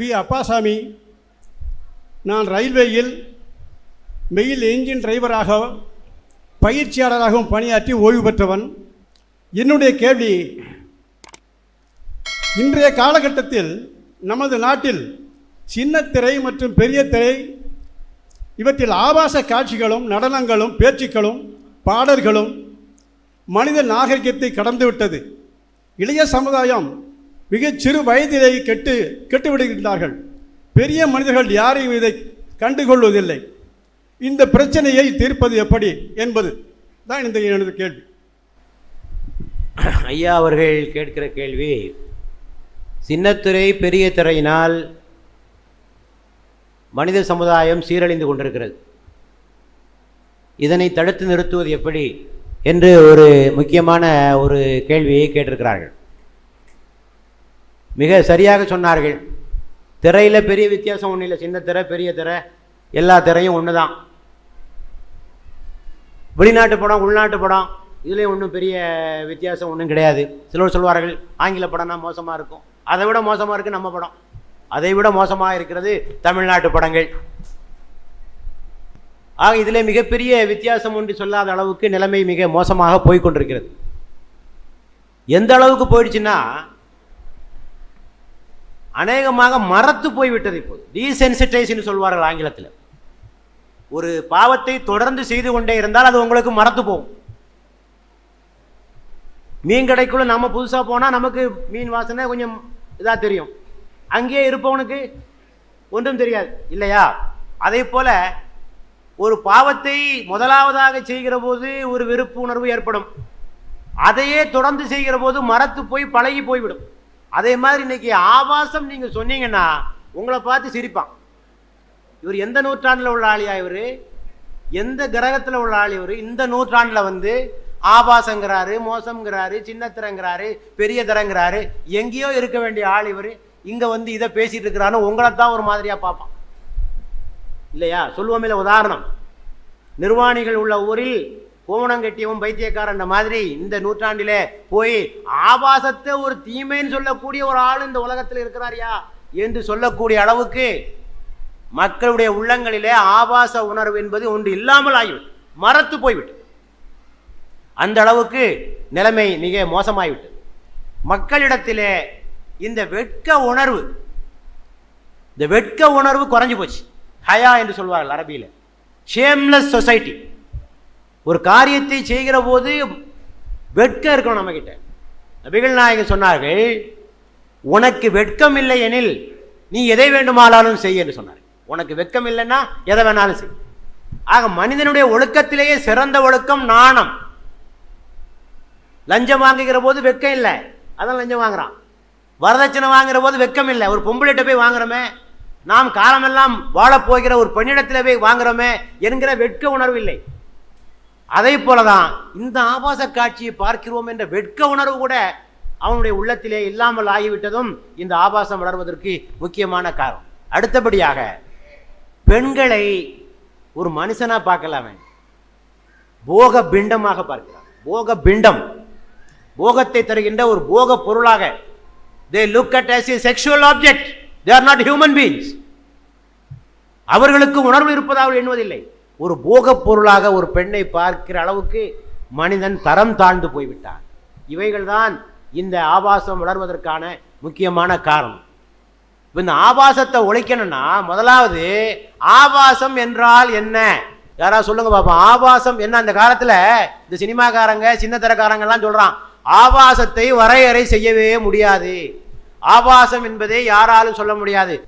We Appasamy நான் ரயில்வேயில் mail engine டிரைவராக பயிற்சியாளராகவும் பணியாற்றி ஓய்வு பெற்றவன். என்னுடைய கேள்வி இன்றைய காலகட்டத்தில் நமது நாட்டில் சின்ன திரை மற்றும் பெரிய திரை இவற்றில் ஆபாச காட்சிகளும் நடனங்களும் பேச்சுக்களும் பாடல்களும் மனித நாகரிகத்தை கடந்துவிட்டது. இளைய சமுதாயம் மிகச் சிறு வயதிலேயே கெட்டு கெட்டுவிடுகின்றார்கள் பெரிய மனிதர்கள் யாரையும் இதை கண்டுகொள்வதில்லை. இந்த பிரச்சனையை தீர்ப்பது எப்படி என்பது தான் இந்த எனது கேள்வி. ஐயா அவர்கள் கேட்கிற கேள்வி சின்னத்துறை பெரிய திரையினால் மனித சமுதாயம் சீரழிந்து கொண்டிருக்கிறது. இதனை தடுத்து நிறுத்துவது எப்படி என்று ஒரு முக்கியமான ஒரு கேள்வியை கேட்டிருக்கிறார்கள். மிக சரியாக சொன்னார்கள். திரையில் பெரிய வித்தியாசம் ஒன்றும் இல்லை. சின்ன திரை பெரிய திரை எல்லா திரையும் ஒன்று தான் வெளிநாட்டு படம் உள்நாட்டு படம் இதுலேயும் ஒன்றும் பெரிய வித்தியாசம் ஒன்றும் கிடையாது. சிலர் சொல்வார்கள் ஆங்கில படம்னா மோசமாக இருக்கும். அதை விட மோசமாக இருக்குது நம்ம படம். அதை விட மோசமாக இருக்கிறது தமிழ்நாட்டு படங்கள். ஆக இதில் மிகப்பெரிய வித்தியாசம் ஒன்று சொல்லாத அளவுக்கு நிலைமை மிக மோசமாக போய்கொண்டிருக்கிறது எந்த அளவுக்கு போயிடுச்சுன்னா அநேகமாக மறத்து போய்விட்டது இப்போது. டீசென்சிட்டைஸ்னு சொல்வார்கள் ஆங்கிலத்தில். ஒரு பாவத்தை தொடர்ந்து செய்து கொண்டே இருந்தால் அது உங்களுக்கு மறத்து போகும். மீன் கடைக்குள்ள நம்ம புதுசாக போனால் நமக்கு மீன் வாசனை கொஞ்சம் இதாக தெரியும். அங்கேயே இருப்பவனுக்கு ஒன்றும் தெரியாது. இல்லையா? அதே போல ஒரு பாவத்தை முதலாவதாக செய்கிற போது ஒரு வெறுப்பு உணர்வு ஏற்படும். அதையே தொடர்ந்து செய்கிற போது மறத்து போய் பழகி போய்விடும். அதே மாதிரி இன்னைக்கு ஆபாசம் நீங்கள் சொன்னீங்கன்னா உங்களை பார்த்து சிரிப்பான். இவர் எந்த நூற்றாண்டில் உள்ள ஆளியா இவர்? எந்த கிரகத்தில் உள்ள ஆள் இவர்? இந்த நூற்றாண்டில் வந்து ஆபாசங்கிறாரு மோசம்ங்கிறாரு சின்னத்திரங்கிறாரு பெரிய திறங்கிறாரு எங்கேயோ இருக்க வேண்டிய ஆள் இவர். இங்கே வந்து இதை பேசிகிட்டு இருக்கிறான்னு உங்களை தான் ஒரு மாதிரியாக பார்ப்பான். இல்லையா? சொல்லுவோமில்ல உதாரணம். நிர்வாணிகள் உள்ள ஊரில் கோவணம் கட்டியவன் பைத்தியக்காரன் மாதிரி இந்த நூற்றாண்டிலே போய் ஆபாசத்தை ஒரு தீமைன்னு சொல்லக்கூடிய ஒரு ஆள் இந்த உலகத்தில் இருக்கிறாரியா என்று சொல்லக்கூடிய அளவுக்கு மக்களுடைய உள்ளங்களிலே ஆபாச உணர்வு என்பது ஒன்று இல்லாமல் ஆகிவிட்டு மறத்து போய்விட்டு அந்த அளவுக்கு நிலைமை மிக மோசமாகிவிட்டு மக்களிடத்திலே இந்த வெட்க உணர்வு இந்த வெட்க உணர்வு குறைஞ்சு போச்சு. ஹயா என்று சொல்வார்கள் அரபியில். ஷேம்லெஸ் சொசைட்டி ஒரு காரியத்தை செய்கிற போது வெட்கம் இருக்கணும் நம்மக்கிட்ட நபிகள் நாயகன் சொன்னார்கள் உனக்கு வெட்கம் இல்லை எனில் நீ எதை வேண்டுமானாலும் செய் என்று சொன்னார். உனக்கு வெட்கம் இல்லைன்னா எதை வேணாலும் செய். ஆக மனிதனுடைய ஒழுக்கத்திலேயே சிறந்த ஒழுக்கம் நாணம். லஞ்சம் வாங்குகிற போது வெட்கம் இல்லை. அதான் லஞ்சம் வாங்குறான். வரதட்சணை வாங்குற போது வெட்கம் இல்லை. ஒரு பொம்பளைகிட்ட போய் வாங்குறோமே நாம் காலமெல்லாம் வாழப்போகிற ஒரு பெண்ணிடத்தில் போய் வாங்குறோமே என்கிற வெட்க உணர்வு இல்லை. அதே போலதான் இந்த ஆபாச காட்சியை பார்க்கிறோம் என்ற வெட்க உணர்வு கூட அவனுடைய உள்ளத்திலே இல்லாமல் ஆகிவிட்டதும் இந்த ஆபாசம் வளர்வதற்கு முக்கியமான காரணம். அடுத்தபடியாக பெண்களை ஒரு மனுஷனா பார்க்கலாமே. போக பிண்டமாக பார்க்கிறான் போக பிண்டம் போகத்தை தருகின்ற ஒரு போக பொருளாக they look at as a sexual object they are not human beings. அவர்களுக்கு உணர்வு இருப்பதாக எண்ணுவதில்லை. ஒரு போகப் பொருளாக ஒரு பெண்ணை பார்க்கிற அளவுக்கு மனிதன் தரம் தாழ்ந்து போய்விட்டான். இவைகள்தான் இந்த ஆபாசம் வளர்வதற்கான முக்கியமான காரணம். இப்ப இந்த ஆபாசத்தை ஒழிக்கணும்னா முதலாவது ஆபாசம் என்றால் என்ன? யாராவது சொல்லுங்க பாப்போம். ஆபாசம் என்ன? அந்த காலத்துல இந்த சினிமாக்காரங்க சின்னத்தரக்காரங்கெல்லாம் சொல்றான் ஆபாசத்தை வரையறை செய்யவே முடியாது. ஆபாசம் என்பதை யாராலும் சொல்ல முடியாது.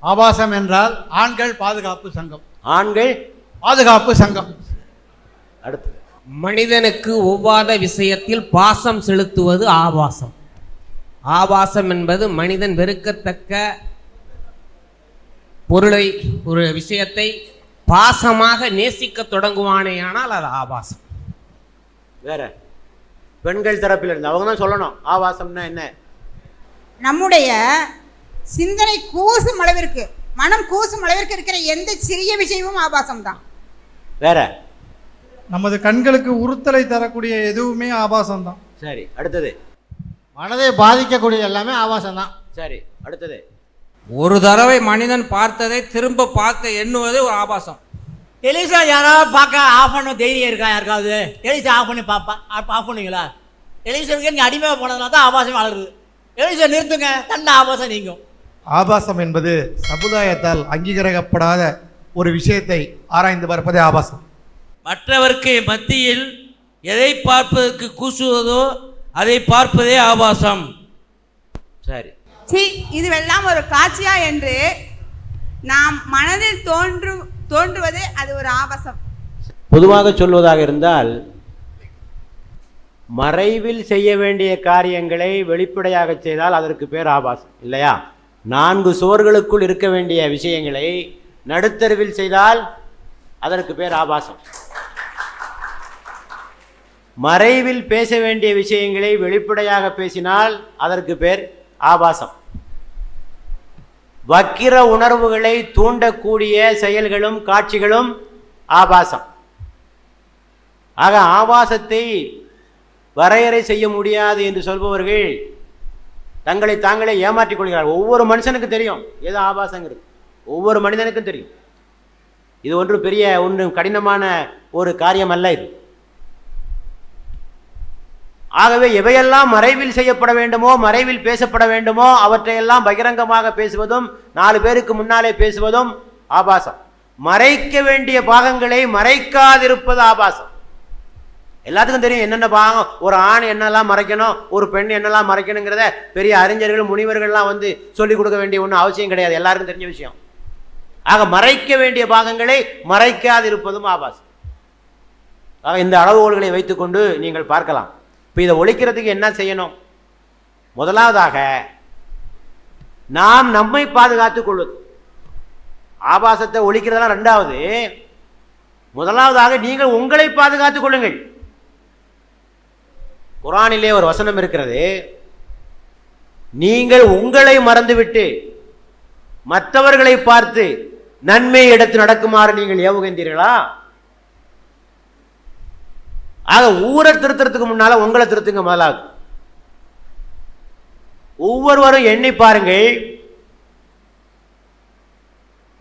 ஆபாசம் என்றால் ஆண்கள் பாதுகாப்பு சங்கம். ஆண்கள் பாதுகாப்பு சங்கம். அடுத்தது மனிதனுக்கு ஒவ்வாத விஷயத்தில் பாசம் செலுத்துவது ஆபாசம். ஆபாசம் என்பது மனிதன் வெறுக்கத்தக்க பொருளை ஒரு விஷயத்தை பாசமாக நேசிக்க தொடங்குவானேயானால் அது ஆபாசம். வேற. பெண்கள் தரப்பில் இருந்து அவங்க தான் சொல்லணும். ஆபாசம்னா என்ன? நம்முடைய சிந்தனை கூசும் அளவிற்கு மனம் கூசும் அளவிற்கு இருக்கிற எந்த சிறிய விஷயமும் ஆபாசம் தான் வேற? நமது கண்களுக்கு உறுத்தலை தரக்கூடிய எதுவுமே ஆபாசம் தான் சரி அடுத்தது. மனதை பாதிக்கக்கூடிய எல்லாமே ஆபாசம் தான் சரி அடுத்தது. ஒரு தடவை மனிதன் பார்த்ததை திரும்ப பார்க்க எண்ணுவது ஒரு ஆபாசம். டெலிவிஷன் யாராவது பார்க்க ஆஃப் பண்ண தைரியம் இருக்கா யாருக்காவது? டெலிவிஷன் ஆஃப் பண்ணி பார்ப்பா ஆஃப் பண்ணுவீங்களா டெலிவிஷனுக்கு நீங்கள் அடிமையாக போனதுனால தான் ஆபாசம் வளருது. டெலிவிஷன் நிறுத்துங்க தண்டை ஆபாசம் நீங்கும். ஆபாசம் என்பது சமுதாயத்தால் அங்கீகரிக்கப்படாத ஒரு விஷயத்தை ஆராய்ந்து பார்ப்பதே ஆபாசம். மற்றவருக்கு மத்தியில் எதை பார்ப்பதற்கு கூசுவதோ அதை பார்ப்பதே ஆபாசம். சரி. சி இதுவெல்லாம் ஒரு காட்சியா என்று நாம் மனதில் தோன்று தோன்றுவது அது ஒரு ஆபாசம். பொதுவாக சொல்வதாக இருந்தால் மறைவில் செய்ய வேண்டிய காரியங்களை வெளிப்படையாக செய்தால் அதற்கு பேர் ஆபாசம் இல்லையா? நான்கு சுவர்களுக்குள் இருக்க வேண்டிய விஷயங்களை நடுத்தருவில் செய்தால் அதற்கு பேர் ஆபாசம். மறைவில் பேச வேண்டிய விஷயங்களை வெளிப்படையாக பேசினால் அதற்கு பேர் ஆபாசம். வக்கிர உணர்வுகளை தூண்டக்கூடிய செயல்களும் காட்சிகளும் ஆபாசம். ஆக ஆபாசத்தை வரையறை செய்ய முடியாது என்று சொல்பவர்கள் தங்களை தாங்களே ஏமாற்றிக் கொள்கிறார்கள். ஒவ்வொரு மனுஷனுக்கு தெரியும் ஏதோ ஆபாசங்கிறது. ஒவ்வொரு மனிதனுக்கும் தெரியும். இது ஒன்றும் பெரிய ஒன்றும் கடினமான ஒரு காரியம் அல்ல இது. ஆகவே எவையெல்லாம் மறைவில் செய்யப்பட வேண்டுமோ மறைவில் பேசப்பட வேண்டுமோ அவற்றையெல்லாம் பகிரங்கமாக பேசுவதும் நாலு பேருக்கு முன்னாலே பேசுவதும் ஆபாசம். மறைக்க வேண்டிய பாகங்களை மறைக்காதிருப்பது ஆபாசம். எல்லாத்துக்கும் தெரியும் என்னென்ன பாகம் ஒரு ஆண் என்னெல்லாம் மறைக்கணும் ஒரு பெண் என்னெல்லாம் மறைக்கணுங்கிறத பெரிய அறிஞர்கள் முனிவர்கள்லாம் வந்து சொல்லிக் கொடுக்க வேண்டிய ஒன்றும் அவசியம் கிடையாது. எல்லாருக்கும் தெரிஞ்ச விஷயம். ஆக மறைக்க வேண்டிய பாகங்களை மறைக்காதிருப்பதும் ஆபாசம் ஆக இந்த அளவுகோல்களை வைத்துக்கொண்டு நீங்கள் பார்க்கலாம். இப்போ இதை ஒழிக்கிறதுக்கு என்ன செய்யணும்? முதலாவதாக நாம் நம்மை பாதுகாத்துக் கொள்வது. ஆபாசத்தை ஒழிக்கிறதெல்லாம் ரெண்டாவது. முதலாவதாக நீங்கள் உங்களை பாதுகாத்துக் கொள்ளுங்கள். குரானிலே ஒரு வசனம் இருக்கிறது. நீங்கள் உங்களை மறந்துவிட்டு மற்றவர்களை பார்த்து நன்மை எடுத்து நடக்குமாறு நீங்கள் ஏவுகின்றீர்களா? ஆக ஊரை திருத்துறதுக்கு முன்னால உங்களை திருத்துங்க முதலாவது. ஒவ்வொருவரும் எண்ணி பாருங்கள்.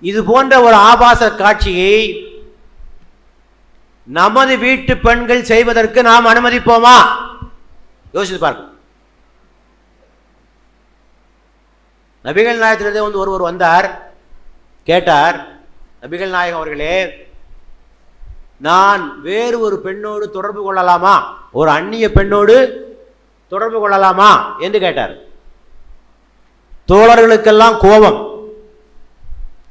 இது போன்ற ஒரு ஆபாச காட்சியை நமது வீட்டு பெண்கள் செய்வதற்கு நாம் அனுமதிப்போமா? யோசித்து பார்க்க நபிகள் நாயகத்திலிருந்து வந்து ஒருவர் வந்தார். கேட்டார் நபிகள் நாயகம் அவர்களே நான் வேறு ஒரு பெண்ணோடு தொடர்பு கொள்ளலாமா? ஒரு அந்நிய பெண்ணோடு தொடர்பு கொள்ளலாமா? என்று கேட்டார். தோழர்களுக்கெல்லாம் கோபம்.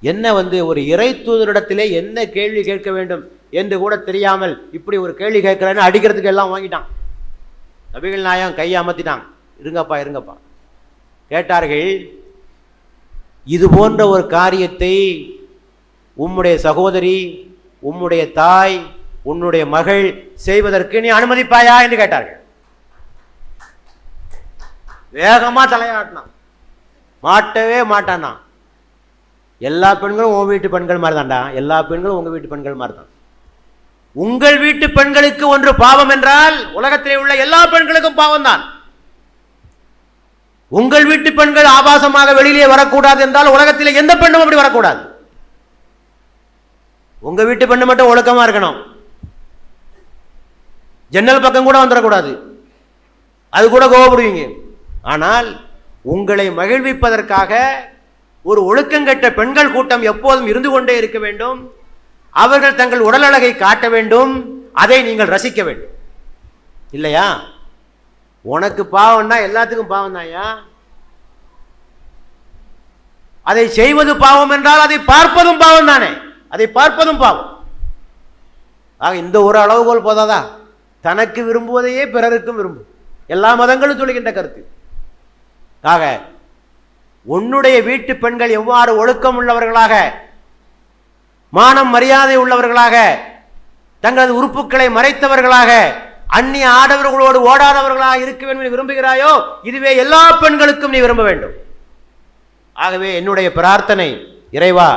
என்ன வந்து ஒரு இறை தூதரிடத்திலே என்ன கேள்வி கேட்க வேண்டும் என்று கூட தெரியாமல் இப்படி ஒரு கேள்வி கேட்கிறேன்னு அடிக்கிறதுக்கு எல்லாம் வாங்கிட்டான். நபிகள் நாயகம் கையை அமர்த்திட்டான். இருங்கப்பா இருங்கப்பா. கேட்டார்கள் இது போன்ற ஒரு காரியத்தை உம்முடைய சகோதரி உம்முடைய தாய் உன்னுடைய மகள் செய்வதற்கு நீ அனுமதிப்பாயா என்று கேட்டார்கள். வேகமா தலையாட்டினான். மாட்டவே மாட்டானா எல்லா பெண்களும் உன் வீட்டு பெண்கள் மாதிரி தான்டா எல்லா பெண்களும் உங்கள் வீட்டு பெண்கள் மாதிரி தான் உங்கள் வீட்டு பெண்களுக்கு ஒன்று பாவம் என்றால் உலகத்திலே உள்ள எல்லா பெண்களுக்கும் பாவம் தான் உங்கள் வீட்டு பெண்கள் ஆபாசமாக வெளியிலே வரக்கூடாது என்றால் உலகத்தில் எந்த பெண்ணும் அப்படி வரக்கூடாது? உங்க வீட்டு பெண்ணு மட்டும் ஒழுக்கமா இருக்கணும். ஜன்னல் பக்கம் கூட வந்துடக்கூடாது. அது கூட கோவப்படுவீங்க. ஆனால் உங்களை மகிழ்விப்பதற்காக ஒரு ஒழுக்கங்கெட்ட பெண்கள் கூட்டம் எப்போதும் இருந்து கொண்டே இருக்க வேண்டும். அவர்கள் தங்கள் உடல் அழகை காட்ட வேண்டும். அதை நீங்கள் ரசிக்க வேண்டும். இல்லையா? உனக்கு பாவம்னா எல்லாத்துக்கும் பாவம் தாயா அதை செய்வது பாவம் என்றால் அதை பார்ப்பதும் பாவம் தானே. அதை பார்ப்பதும் பாவம். ஆக இந்த ஒரு அளவுகோல் போதாதா? தனக்கு விரும்புவதையே பிறருக்கும் விரும்பும். எல்லா மதங்களும் சொல்லுகின்ற கருத்து. ஆக உன்னுடைய வீட்டு பெண்கள் எவ்வாறு ஒழுக்கம் உள்ளவர்களாக மானம் மரியாதை உள்ளவர்களாக தங்களது உறுப்புகளை மறைத்தவர்களாக அந்நிய ஆடவர்களோடு ஓடாதவர்களாக இருக்க வேண்டும் என்று விரும்புகிறாயோ? இதுவே எல்லா பெண்களுக்கும் நீ விரும்ப வேண்டும். ஆகவே என்னுடைய பிரார்த்தனை இறைவா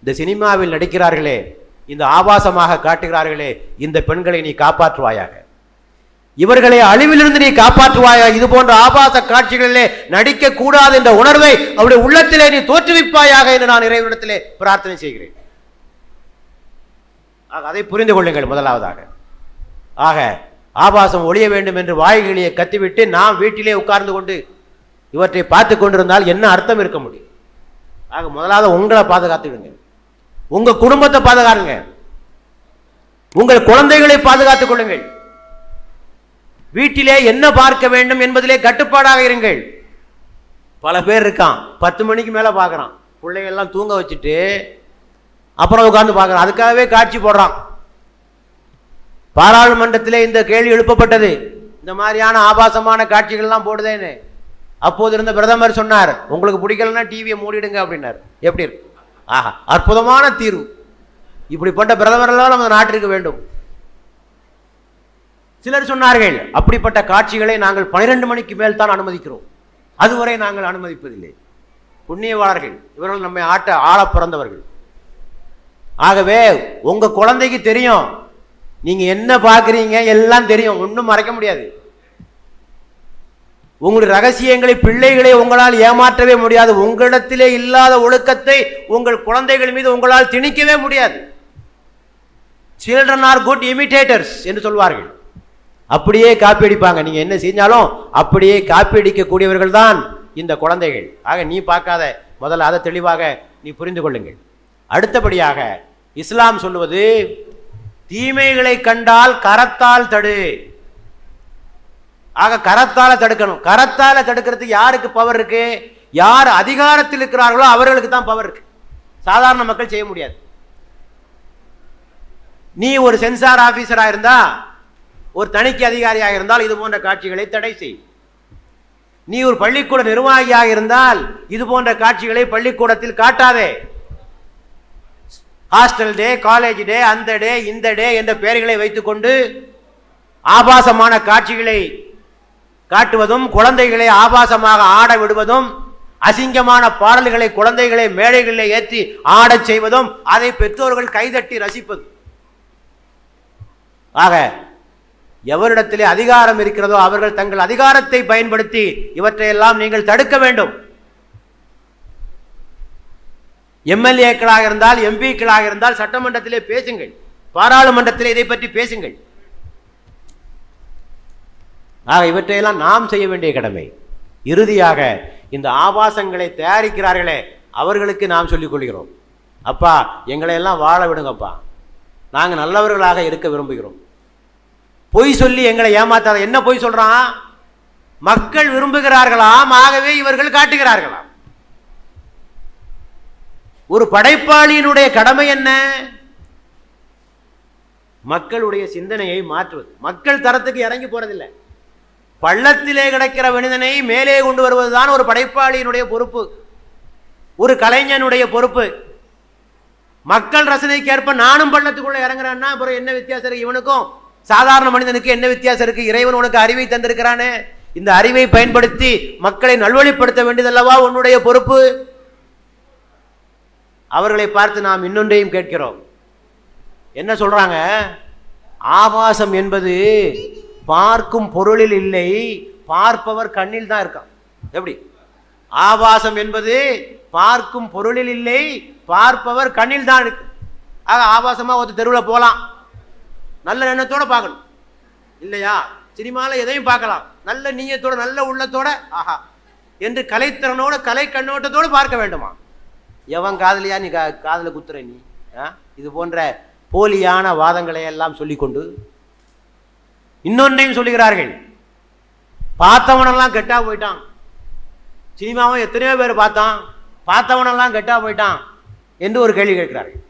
இந்த சினிமாவில் நடிக்கிறார்களே இந்த ஆபாசமாக காட்டுகிறார்களே இந்த பெண்களை நீ காப்பாற்றுவாயாக. இவர்களை அழிவிலிருந்து நீ காப்பாற்றுவாயா? இது போன்ற ஆபாச காட்சிகளிலே நடிக்க கூடாது என்ற உணர்வை அவருடைய உள்ளத்திலே நீ தோற்றுவிப்பாயாக என்று நான் இறைவனிடத்திலே பிரார்த்தனை செய்கிறேன். அதை புரிந்து கொள்ளுங்கள் முதலாவதாக. ஆக ஆபாசம் ஒழிய வேண்டும் என்று வாய்களியை கத்திவிட்டு நாம் வீட்டிலே உட்கார்ந்து கொண்டு இவற்றை பார்த்து கொண்டிருந்தால் என்ன அர்த்தம் இருக்க முடியும்? ஆக முதலாவது உங்களை பாதுகாத்துடுங்க உங்கள் குடும்பத்தை பாதுகாருங்க உங்கள் குழந்தைகளை பாதுகாத்துக் கொள்ளுங்கள். வீட்டிலே என்ன பார்க்க வேண்டும் என்பதிலே கட்டுப்பாடாக இருங்கள். பல பேர் இருக்கான். பத்து மணிக்கு மேலே பார்க்குறான். பிள்ளைங்க எல்லாம் தூங்க வச்சுட்டு அப்புறம் உட்காந்து பார்க்குறான். அதுக்காகவே காட்சி போடுறான். பாராளுமன்றத்திலே இந்த கேள்வி எழுப்பப்பட்டது. இந்த மாதிரியான ஆபாசமான காட்சிகள்லாம் போடுதேன்னு. அப்போது இருந்த பிரதமர் சொன்னார் உங்களுக்கு பிடிக்கலன்னா டிவியை மூடிடுங்க அப்படின்னார். எப்படி இருக்கு? ஆஹா அற்புதமான தீர்வு. இப்படிப்பட்ட பிரதமரெல்லாம் நம்ம நாட்டிற்கு வேண்டும். சிலர் சொன்னார்கள் அப்படிப்பட்ட காட்சிகளை நாங்கள் பனிரெண்டு மணிக்கு மேல் தான் அனுமதிக்கிறோம். அதுவரை நாங்கள் அனுமதிப்பதில்லை. புண்ணியவாளர்கள் இவர்கள் நம்மை ஆட்ட ஆள பிறந்தவர்கள். ஆகவே உங்க குழந்தைக்கு தெரியும் நீங்க என்ன பார்க்குறீங்க? எல்லாம் தெரியும். ஒன்றும் மறைக்க முடியாது. உங்களுடைய ரகசியங்களை பிள்ளைகளை உங்களால் ஏமாற்றவே முடியாது. உங்களிடத்திலே இல்லாத ஒழுக்கத்தை உங்கள் குழந்தைகள் மீது உங்களால் திணிக்கவே முடியாது. சில்ட்ரன் ஆர் குட் இமிட்டேட்டர்ஸ் என்று சொல்வார்கள். அப்படியே காப்பி அடிப்பாங்க. நீங்க என்ன செஞ்சாலும் அப்படியே காப்பி அடிக்கக்கூடியவர்கள் தான் இந்த குழந்தைகள். ஆக நீ பார்க்காத. முதல்ல அதை தெளிவாக நீ புரிந்து கொள்ளுங்கள். அடுத்தபடியாக இஸ்லாம் சொல்லுவது தீமைகளை கண்டால் கரத்தால் தடு. ஆக கரத்தால தடுக்கணும். கரத்தால தடுக்கிறதுக்கு யாருக்கு பவர் இருக்கு? யார் அதிகாரத்தில் இருக்கிறார்களோ அவர்களுக்கு தான் பவர் இருக்கு. சாதாரண மக்கள் செய்ய முடியாது. நீ ஒரு சென்சார் ஆபீசராக இருந்தா ஒரு தணிக்கை அதிகாரியாக இருந்தால் இது போன்ற காட்சிகளை தடை செய். நீ ஒரு பள்ளிக்கூட நிர்வாகியாக இருந்தால் இது போன்ற காட்சிகளை பள்ளிக்கூடத்தில் காட்டாதே. ஹாஸ்டல் டே காலேஜ் டே அந்த டே இந்த டே என்ற பெயர்களை வைத்துக்கொண்டு ஆபாசமான காட்சிகளை காட்டுவதும் குழந்தைகளை ஆபாசமாக ஆட விடுவதும் அசிங்கமான பாடல்களை குழந்தைகளை மேடைகளில் ஏற்றி ஆடச் செய்வதும் அதை பெற்றோர்கள் கைதட்டி ரசிப்பது. ஆக எவரிடத்திலே அதிகாரம் இருக்கிறதோ அவர்கள் தங்கள் அதிகாரத்தை பயன்படுத்தி இவற்றையெல்லாம் நீங்கள் தடுக்க வேண்டும். எம்எல்ஏக்களாக இருந்தால் எம்பிக்களாக இருந்தால் சட்டமன்றத்திலே பேசுங்கள். பாராளுமன்றத்தில் இதை பற்றி பேசுங்கள். ஆக இவற்றையெல்லாம் நாம் செய்ய வேண்டிய கடமை. இறுதியாக இந்த ஆபாசங்களை தயாரிக்கிறார்களே அவர்களுக்கு நாம் சொல்லிக் கொள்கிறோம். அப்பா எங்களை எல்லாம் வாழ விடுங்கப்பா. நாங்கள் நல்லவர்களாக இருக்க விரும்புகிறோம். பொய் சொல்லி எங்களை ஏமாத்தாத என்ன பொய் சொல்கிறான் மக்கள் விரும்புகிறார்களாம் ஆகவே இவர்கள் காட்டுகிறார்களாம். ஒரு படைப்பாளியினுடைய கடமை என்ன? மக்களுடைய சிந்தனையை மாற்றுவது. மக்கள் தரத்துக்கு இறங்கி போறதில்லை. பள்ளத்திலே கிடக்கிற மனிதனை மேலே கொண்டு வருவதுதான் ஒரு படைப்பாளியினுடைய பொறுப்பு. ஒரு கலைஞனுடைய பொறுப்பு. மக்கள் ரசனைக்கு ஏற்ப நானும் பள்ளத்துக்குள்ள இறங்குறேன்னா அப்புறம் என்ன வித்தியாசம் இருக்கு இவனுக்கும்? சாதாரண மனிதனுக்கு என்ன வித்தியாசம் இருக்கு? இறைவன் உனக்கு அறிவை தந்திருக்கிறானே. இந்த அறிவை பயன்படுத்தி மக்களை நல்வழிப்படுத்த வேண்டியதல்லவா உன்னுடைய பொறுப்பு? அவர்களை பார்த்து நாம் இன்னொன்றையும் கேட்கிறோம். என்ன சொல்றாங்க? ஆபாசம் என்பது பார்க்கும் பொருளில் இல்லை பார்ப்பவர் கண்ணில் தான் இருக்கான். எப்படி? ஆபாசம் என்பது பார்க்கும் பொருளில் இல்லை பார்ப்பவர் கண்ணில் தான் இருக்கு. ஆக ஆபாசமாக ஒரு தெருவில் போகலாம் நல்ல எண்ணத்தோடு பார்க்கணும். இல்லையா? சினிமாவில் எதையும் பார்க்கலாம். நல்ல நீயத்தோட நல்ல உள்ளத்தோட ஆஹா என்று கலைத்திறனோட கலை கண்ணோட்டத்தோடு பார்க்க வேண்டுமா? எவன் காதலியா நீ கா காதில் குத்துற நீ? இது போன்ற போலியான வாதங்களை எல்லாம் சொல்லிக்கொண்டு இன்னொன்றையும் சொல்லுகிறார்கள். பார்த்தவனெல்லாம் கெட்டா போயிட்டான். சினிமாவும் எத்தனையோ பேர் பார்த்தான். பார்த்தவனெல்லாம் கெட்டா போயிட்டான் என்று ஒரு கேள்வி கேட்கிறார்கள்.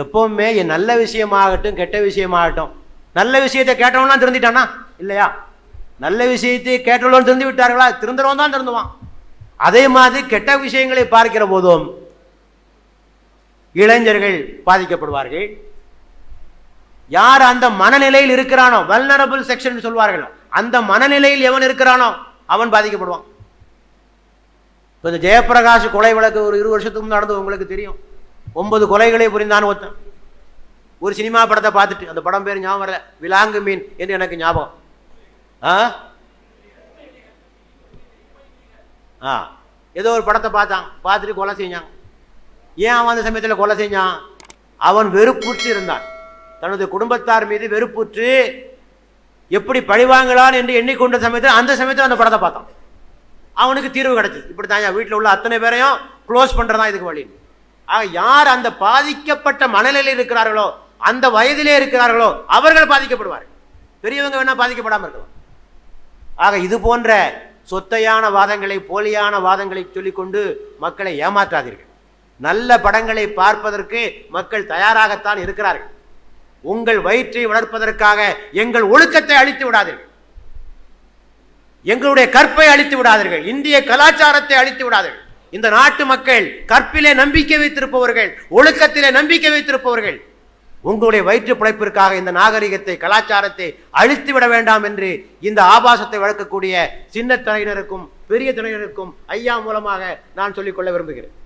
எப்பவுமே என் நல்ல விஷயமாகட்டும் கெட்ட விஷயமாகட்டும் நல்ல விஷயத்தை கேட்டவன்லாம் திருந்திட்டானா? இல்லையா? நல்ல விஷயத்தை கேட்டவன் திருந்து விட்டார்களா திருந்துறவன் தான் திருந்துவான். அதே மாதிரி கெட்ட விஷயங்களை பார்க்கிற போதும் இளைஞர்கள் பாதிக்கப்படுவார்கள். யார் அந்த மனநிலையில் இருக்கிறானோ வல்னரபிள் செக்ஷன் சொல்வார்கள். அந்த மனநிலையில் எவன் இருக்கிறானோ அவன் பாதிக்கப்படுவான். இப்போ இந்த ஜெயபிரகாஷ் கொலை வழக்கு ஒரு இரு வருஷத்துக்கு நடந்து நடந்தது உங்களுக்கு தெரியும். ஒன்பது கொலைகளை புரிந்தான் ஒருத்தன். ஒரு சினிமா படத்தை பார்த்துட்டு அந்த படம் பேர் ஞாபகம் வரல. விலாங்கு மீன் என்று எனக்கு ஞாபகம். ஆ? ஆ ஏதோ ஒரு படத்தை பார்த்தான். பார்த்துட்டு கொலை செஞ்சான். ஏன் அவன் அந்த சமயத்தில் கொலை செஞ்சான்? அவன் வெறுப்புற்று இருந்தான். தனது குடும்பத்தார் மீது வெறுப்புற்று எப்படி பழிவாங்கலான் என்று எண்ணிக்கொண்ட சமயத்தில் அந்த சமயத்தில் அந்த படத்தை பார்த்தான். அவனுக்கு தீர்வு கிடைச்சது. இப்படி தான் வீட்டில் உள்ள அத்தனை பேரையும் க்ளோஸ் பண்ணுறதா இதுக்கு வழி. ஆக யார் அந்த பாதிக்கப்பட்ட மனநிலையில் இருக்கிறார்களோ அந்த வயதிலே இருக்கிறார்களோ அவர்கள் பாதிக்கப்படுவார்கள். பெரியவங்க வேணால் பாதிக்கப்படாமல் இருக்கலாம். ஆக இது போன்ற சொத்தையான வாதங்களை போலியான வாதங்களை சொல்லிக்கொண்டு மக்களை ஏமாற்றாதீர்கள். நல்ல படங்களை பார்ப்பதற்கு மக்கள் தயாராகத்தான் இருக்கிறார்கள். உங்கள் வயிற்றை வளர்ப்பதற்காக எங்கள் ஒழுக்கத்தை அழித்து விடாதீர்கள். எங்களுடைய கற்பை அழித்து விடாதீர்கள். இந்திய கலாச்சாரத்தை அழித்து விடாதீர்கள். இந்த நாட்டு மக்கள் கற்பிலே நம்பிக்கை வைத்திருப்பவர்கள் ஒழுக்கத்திலே நம்பிக்கை வைத்திருப்பவர்கள். உங்களுடைய வயிற்று பிழைப்பிற்காக இந்த நாகரிகத்தை கலாச்சாரத்தை அழித்து விட வேண்டாம் என்று இந்த ஆபாசத்தை வளர்க்கக்கூடிய சின்ன துணையினருக்கும் பெரிய துணையினருக்கும் ஐயா மூலமாக நான் சொல்லிக்கொள்ள விரும்புகிறேன்.